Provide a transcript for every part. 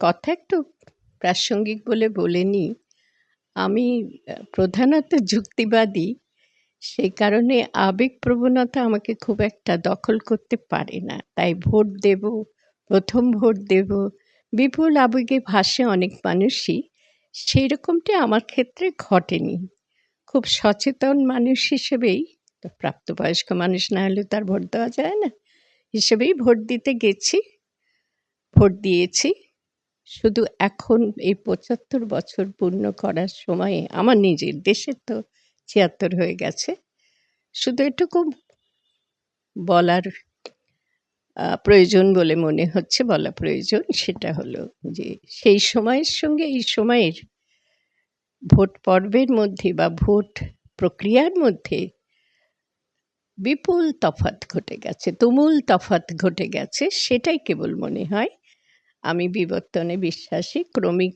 কথা একটু প্রাসঙ্গিক বলে বলে নিই। আমি প্রধানত যুক্তিবাদী। সেই কারণে আবেগ প্রবণতা আমাকে খুব একটা দখল করতে পারে না। তাই ভোট দেব, প্রথম ভোট দেব, বিপুল আবেগে ভাসে অনেক মানুষই। সেই রকমটি আমার ক্ষেত্রে ঘটেনি। খুব সচেতন মানুষ হিসেবেই প্রাপ্তবয়স্ক মানুষ না হলে তো আর ভোট দেওয়া যায় না। হিসেবেই ভোট দিতে গেছি। ভোট দিয়েছি। শুধু এখন এই ৭৫ বছর পূর্ণ করার সময়ে আমার নিজের, দেশের তো ৭৬ হয়ে গেছে। শুধু এটুকু বলার প্রয়োজন বলে মনে হচ্ছে বলা প্রয়োজন সেটা হলো যে সেই সময়ের সঙ্গে এই সময়ের ভোট পর্বের মধ্যে বা ভোট প্রক্রিয়ার মধ্যে বিপুল তফাৎ ঘটে গেছে, তুমুল তফাৎ ঘটে গেছে সেটাই কেবল মনে হয়। আমি বিবর্তনে বিশ্বাসী। ক্রমিক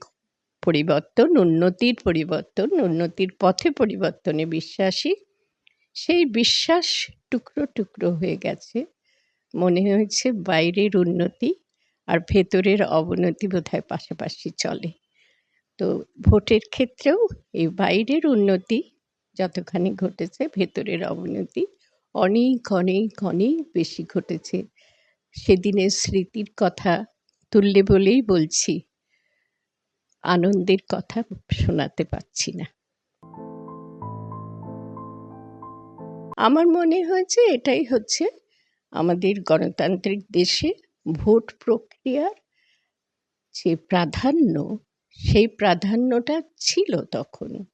পরিবর্তন, উন্নতির পরিবর্তন, উন্নতির পথে পরিবর্তনে বিশ্বাসী। সেই বিশ্বাস টুকরো, টুকরো হয়ে গেছে। মনে হয়েছে বাইরের উন্নতি আর ভেতরের অবনতি বোধহয় পাশাপাশি চলে। তো ভোটের ক্ষেত্রেও এই বাইরের উন্নতি যতখানি ঘটেছে ভেতরের অবনতি অনেক, অনেক, অনেক বেশি ঘটেছে। সেদিনের স্মৃতির কথা তুললে বলেই বলছি। আনন্দের কথা শোনাতে পারছি না। আমার মনে হয়েছে এটাই হচ্ছে আমাদের গণতান্ত্রিক দেশে ভোট প্রক্রিয়ার যে প্রাধান্য, সেই প্রাধান্যটা ছিল তখন।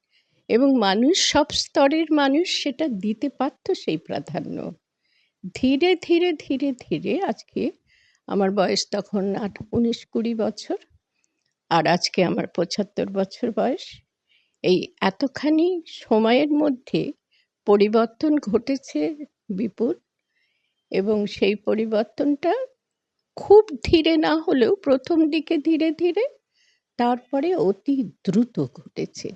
এবং মানুষ সব স্তরের মানুষ সেটা দিতে পারত সেই প্রাধান্য। ধীরে, ধীরে, ধীরে, ধীরে আজকে আমার বয়স তখন আট ১৯-২০ বছর। আর আজকে আমার ৭৫ বছর বয়স। এই এতখানি সময়ের মধ্যে পরিবর্তন ঘটেছে বিপুল এবং সেই পরিবর্তনটা খুব ধীরে না হলেও প্রথম দিকে ধীরে, ধীরে তারপরে অতি দ্রুত ঘটেছে।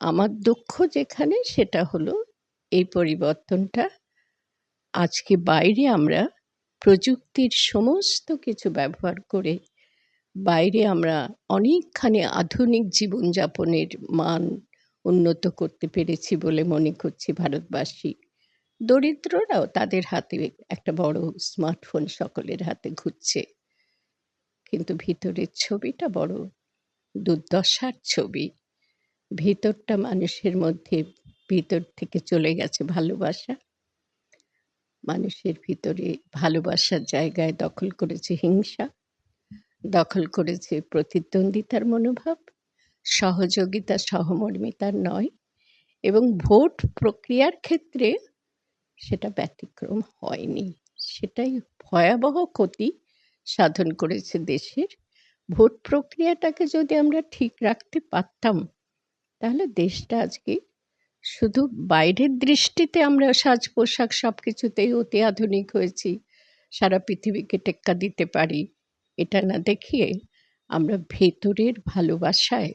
আমার দুঃখ যেখানে সেটা হলো এই পরিবর্তনটা আজকে বাইরে আমরা প্রযুক্তির সমস্ত কিছু ব্যবহার করে বাইরে আমরা অনেকখানি আধুনিক জীবনযাপনের মান উন্নত করতে পেরেছি বলে মনে করছি ভারতবাসী। দরিদ্ররাও তাদের হাতে একটা বড় স্মার্টফোন সকলের হাতে ঘুরছে। কিন্তু ভিতরের ছবিটা বড় দুর্দশার ছবি। ভিতরটা মানুষের মধ্যে ভিতর থেকে চলে গেছে ভালোবাসা। মানুষের ভিতরে ভালোবাসার জায়গায় দখল করেছে হিংসা, দখল করেছে প্রতিদ্বন্দ্বিতার মনোভাব, সহযোগিতা সহমর্মিতার নয় এবং ভোট প্রক্রিয়ার ক্ষেত্রে সেটা ব্যতিক্রম হয়নি। সেটাই ভয়াবহ ক্ষতি সাধন করেছে দেশের। ভোট প্রক্রিয়াটাকে যদি আমরা ঠিক রাখতে পারতাম, তাহলে দেশটা আজকে শুধু বাইরের দৃষ্টিতে আমরা সাজ-পোশাক সব কিছুতেই অতি আধুনিক হয়েছি। সারা পৃথিবীকে টেক্কা দিতে পারি। এটা না দেখিয়ে আমরা ভেতরের ভালোবাসায়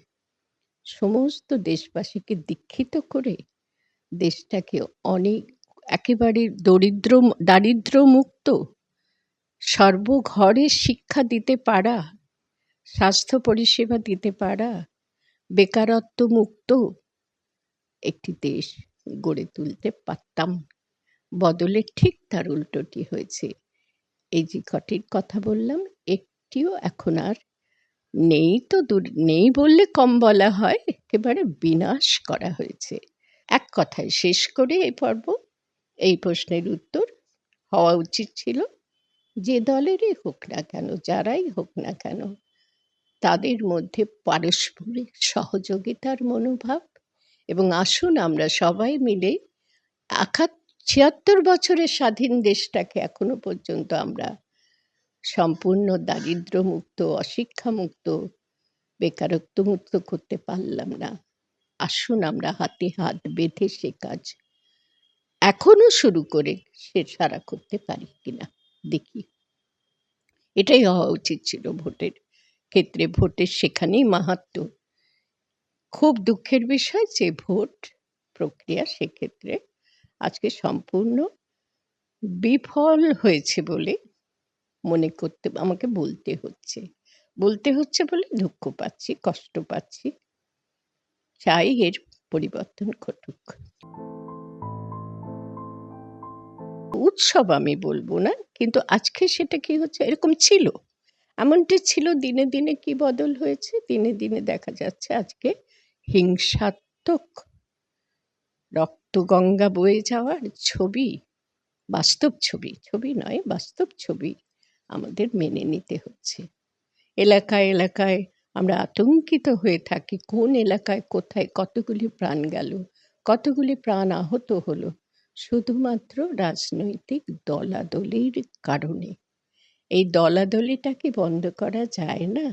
সমস্ত দেশবাসীকে দীক্ষিত করে দেশটাকে অনেক একেবারে দরিদ্র দারিদ্র্যমুক্ত, সর্বঘরে শিক্ষা দিতে পারা, স্বাস্থ্য পরিষেবা দিতে পারা, বেকারত্বমুক্ত একটি দেশ গড়ে তুলতে পারতাম। বদলে ঠিক তার উল্টোটি হয়েছে। এই যে কটির কথা বললাম একটিও এখন আর নেই তো দূর নেই বললে কম বলা হয়। একেবারে বিনাশ করা হয়েছে। এক কথায় শেষ করে এই পর্ব এই প্রশ্নের উত্তর হওয়া উচিত ছিল যে দলেরই হোক না কেন, যারাই হোক না কেন, তাদের মধ্যে পারস্পরিক সহযোগিতার মনোভাব এবং আসুন আমরা সবাই মিলে আখাত ৭৬ বছরের স্বাধীন দেশটাকে এখনও পর্যন্ত আমরা সম্পূর্ণ দারিদ্র্যমুক্ত, অশিক্ষামুক্ত, বেকারত্বমুক্ত করতে পারলাম না। আসুন আমরা হাতে হাত বেঁধে সে কাজ এখনও শুরু করে সে সারা করতে পারি কিনা দেখি। এটাই হওয়া উচিত ছিল ভোটের ক্ষেত্রে। ভোটের সেখানেই মাহাত্ম্য। খুব দুঃখের বিষয় যে ভোট প্রক্রিয়া সেক্ষেত্রে আজকে সম্পূর্ণ বিফল হয়েছে বলে মনে করতে, আমাকে বলতে হচ্ছে। বলতে হচ্ছে বলে দুঃখ পাচ্ছি, কষ্ট পাচ্ছি। চাই এর পরিবর্তন ঘটুক। উৎসব আমি বলব না, কিন্তু আজকে সেটা কি হচ্ছে, এরকম ছিল। এমনটি ছিল দিনে দিনে কি বদল হয়েছে? দিনে দিনে দেখা যাচ্ছে আজকে হিংসাত্মক। রক্তগঙ্গা বয়ে যাওয়ার ছবি, বাস্তব ছবি ছবি নয়, বাস্তব ছবি আমাদের মেনে নিতে হচ্ছে। এলাকায় এলাকায় আমরা আতঙ্কিত হয়ে থাকি, কোন এলাকায়, কোথায় কতগুলি প্রাণ গেল, কতগুলি প্রাণ আহত হলো, শুধুমাত্র রাজনৈতিক দলাদলির কারণে। এই দলাদলিটা কি বন্ধ করা যায় না?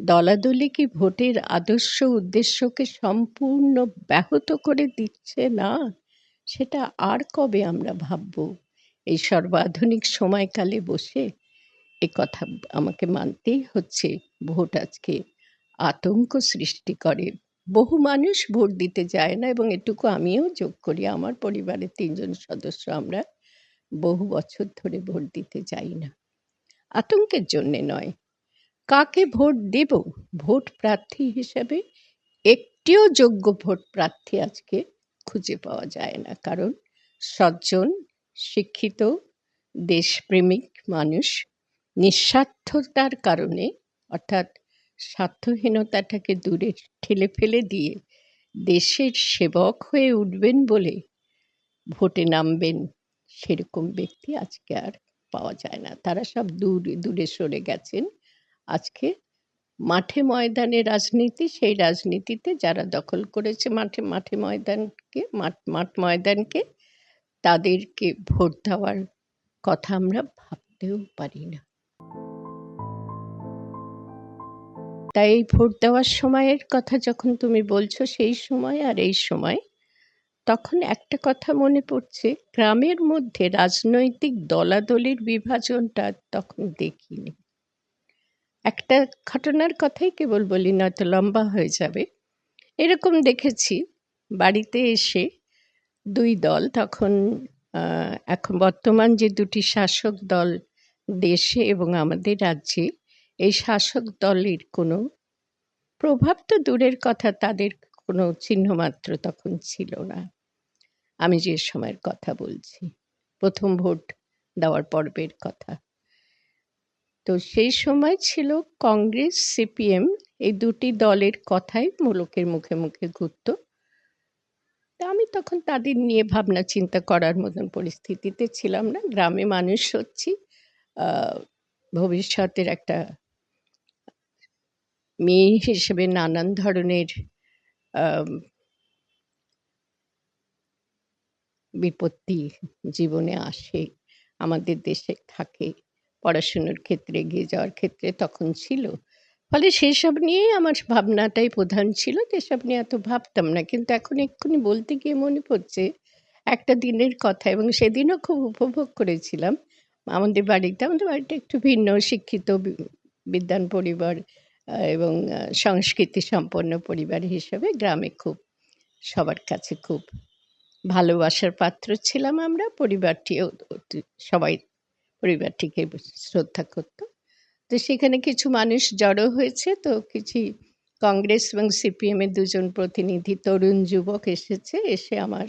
দলাদলি কি ভোটের আদর্শ উদ্দেশ্যকে সম্পূর্ণ ব্যাহত করে দিচ্ছে না? সেটা আর কবে আমরা ভাবব? এই সর্বাধুনিক সময়কালে বসে এ কথা আমাকে মানতেই হচ্ছে ভোট আজকে আতঙ্ক সৃষ্টি করে। বহু মানুষ ভোট দিতে যায় না এবং এটুকু আমিও যোগ করি। আমার পরিবারের তিনজন সদস্য আমরা বহু বছর ধরে ভোট দিতে যাই না। আতঙ্কের জন্যে নয় কাকে ভোট দেব? ভোট প্রার্থী হিসেবে একটিও যোগ্য ভোট প্রার্থী আজকে খুঁজে পাওয়া যায় না। কারণ সজ্জন, শিক্ষিত, দেশপ্রেমিক মানুষ নিঃস্বার্থতার কারণে, অর্থাৎ স্বার্থহীনতাটাকে দূরে ঠেলে ফেলে দিয়ে দেশের সেবক হয়ে উঠবেন বলে ভোটে নামবেন সেরকম ব্যক্তি আজকে আর পাওয়া যায় না। তারা সব দূরে দূরে সরে গেছেন। আজকে মাঠে ময়দানে রাজনীতি, সেই রাজনীতিতে যারা দখল করেছে মাঠে মাঠে ময়দানকে, মাঠ মাঠ ময়দানকে, তাদেরকে ভোট দেওয়ার কথা আমরা ভাবতেও পারি না। তাই এই ভোট দেওয়ার সময়ের কথা যখন তুমি বলছো, সেই সময় আর এই সময়, তখন একটা কথা মনে পড়ছে, গ্রামের মধ্যে রাজনৈতিক দলাদলির বিভাজনটা তখন দেখিনি। একটা ঘটনার কথাই কেবল বলি, নয়তো লম্বা হয়ে যাবে। এরকম দেখেছি, বাড়িতে এসে দুই দল তখন এখন বর্তমান যে দুটি শাসক দল দেশে এবং আমাদের রাজ্যে, এই শাসক দলের কোনো প্রভাব তো দূরের কথা, তাদের কোনো চিহ্নমাত্র তখন ছিল না। আমি যে সময়ের কথা বলছি, প্রথম ভোট দেওয়ার পর্বের কথা। তো সেই সময় ছিল কংগ্রেস, সিপিএম এই দুটি দলের কথাই মুলুকের মুখে মুখে ঘুরত। তা আমি তখন তাদের নিয়ে ভাবনা চিন্তা করার মতন পরিস্থিতিতে ছিলাম না। গ্রামে মানুষ হচ্ছি ভবিষ্যতের একটা মেয়ে হিসেবে নানান ধরনের বিপত্তি জীবনে আসে, আমাদের দেশে থাকে। পড়াশুনোর ক্ষেত্রে, এগিয়ে যাওয়ার ক্ষেত্রে তখন ছিল। ফলে সেসব নিয়েই আমার ভাবনাটাই প্রধান ছিল যেসব নিয়ে এত ভাবতাম না। কিন্তু এখন এক্ষুনি বলতে গিয়ে মনে পড়ছে, একটা দিনের কথা এবং সেদিনও খুব উপভোগ করেছিলাম। আমাদের বাড়িতে, আমাদের বাড়িটা একটু ভিন্ন, শিক্ষিত বিদ্যান পরিবার এবং সংস্কৃতি সম্পন্ন পরিবার হিসেবে গ্রামে খুব, সবার কাছে খুব ভালোবাসার পাত্র ছিলাম আমরা। পরিবারটিও সবাই পরিবারটিকে শ্রদ্ধা করত। তো সেখানে কিছু মানুষ জড়ো হয়েছে, তো কিছু কংগ্রেস এবং সিপিএমের দুজন প্রতিনিধি তরুণ যুবক এসেছে, এসে আমার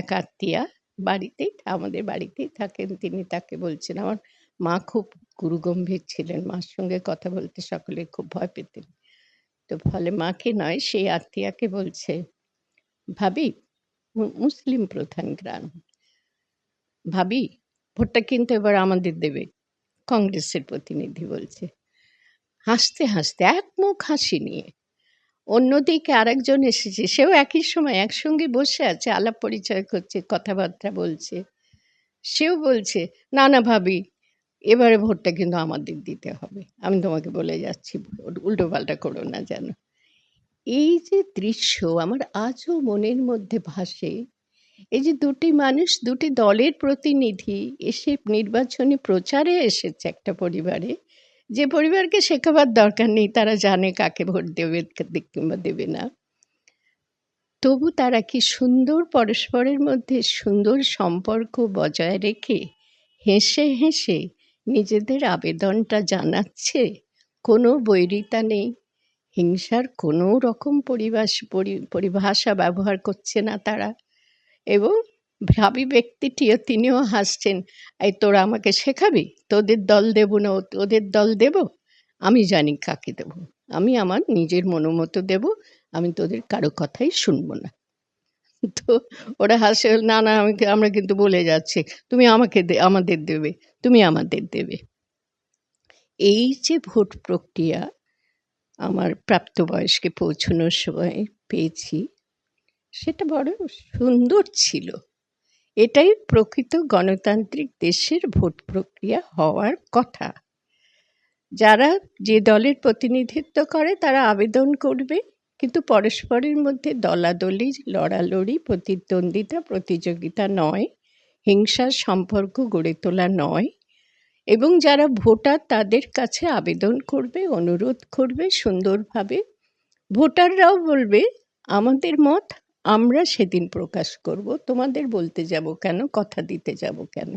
এক আত্মীয়া বাড়িতেই, আমাদের বাড়িতেই থাকেন। তিনি তাকে বলছেন, আমার মা খুব গুরুগম্ভীর ছিলেন, মার সঙ্গে কথা বলতে সকলে খুব ভয় পেতেন। তো ফলে মাকে নয়, সেই আত্মীয়াকে বলছে, ভাবি মুসলিম প্রধান গ্রাম। ভাবি ভোটটা কিন্তু এবার আমাদের দেবে। কংগ্রেসের প্রতিনিধি বলছে। হাসতে হাসতে এক মুখ হাসি নিয়ে। অন্যদিকে আরেকজন এসেছে, সেও একই সময় একসঙ্গে বসে আছে, আলাপ পরিচয় করছে, কথাবার্তা বলছে। সেও বলছে, না না, ভাবি, এবারে ভোটটা কিন্তু আমাদের দিতে হবে। আমি তোমাকে বলে যাচ্ছি, উল্টো পাল্টা করো না যেন। এই যে দৃশ্য আমার আজও মনের মধ্যে ভাসে। এই যে দুটি মানুষ, দুটি দলের প্রতিনিধি এসে নির্বাচনী প্রচারে এসেছে একটা পরিবারে। যে পরিবারকে শেখাবার দরকার নেই, তারা জানে কাকে ভোট দেবে কিংবা দেবে না। তবু তারা কি সুন্দর পরস্পরের মধ্যে সুন্দর সম্পর্ক বজায় রেখে হেসে হেসে নিজেদের আবেদনটা জানাচ্ছে? কোনো বৈরিতা নেই। হিংসার কোনো রকম পরিবাস, পরি- পরিভাষা ব্যবহার করছে না তারা। এবং ভাবি ব্যক্তিটিও তিনিও হাসছেন, এই তোরা আমাকে শেখাবি? তোদের দল দেব না ওদের দল দেব? আমি জানি কাকে দেব। আমি আমার নিজের মনোমতো দেব, আমি তোদের কারও কথাই শুনব না। তো ওরা হাসে, না না, আমি আমরা কিন্তু বলে যাচ্ছি। তুমি আমাকে আমাদের দেবে, তুমি আমাদের দেবে। এই যে ভোট প্রক্রিয়া, আমার প্রাপ্তবয়স্কে পৌঁছানোর সময় পেয়েছি সেটা বড় সুন্দর ছিল। এটাই প্রকৃত গণতান্ত্রিক দেশের ভোট প্রক্রিয়া হওয়ার কথা। যারা যে দলের প্রতিনিধিত্ব করে, তারা আবেদন করবে, কিন্তু পরস্পরের মধ্যে দলাদলি, লড়ালড়ি, প্রতিদ্বন্দ্বিতা, প্রতিযোগিতা নয়, হিংসার সম্পর্ক গড়ে তোলা নয় এবং যারা ভোটার, তাদের কাছে আবেদন করবে, অনুরোধ করবে, সুন্দরভাবে। ভোটাররাও বলবে, আমাদের মত আমরা সেদিন প্রকাশ করব। তোমাদের বলতে যাব কেন? কথা দিতে যাব কেন?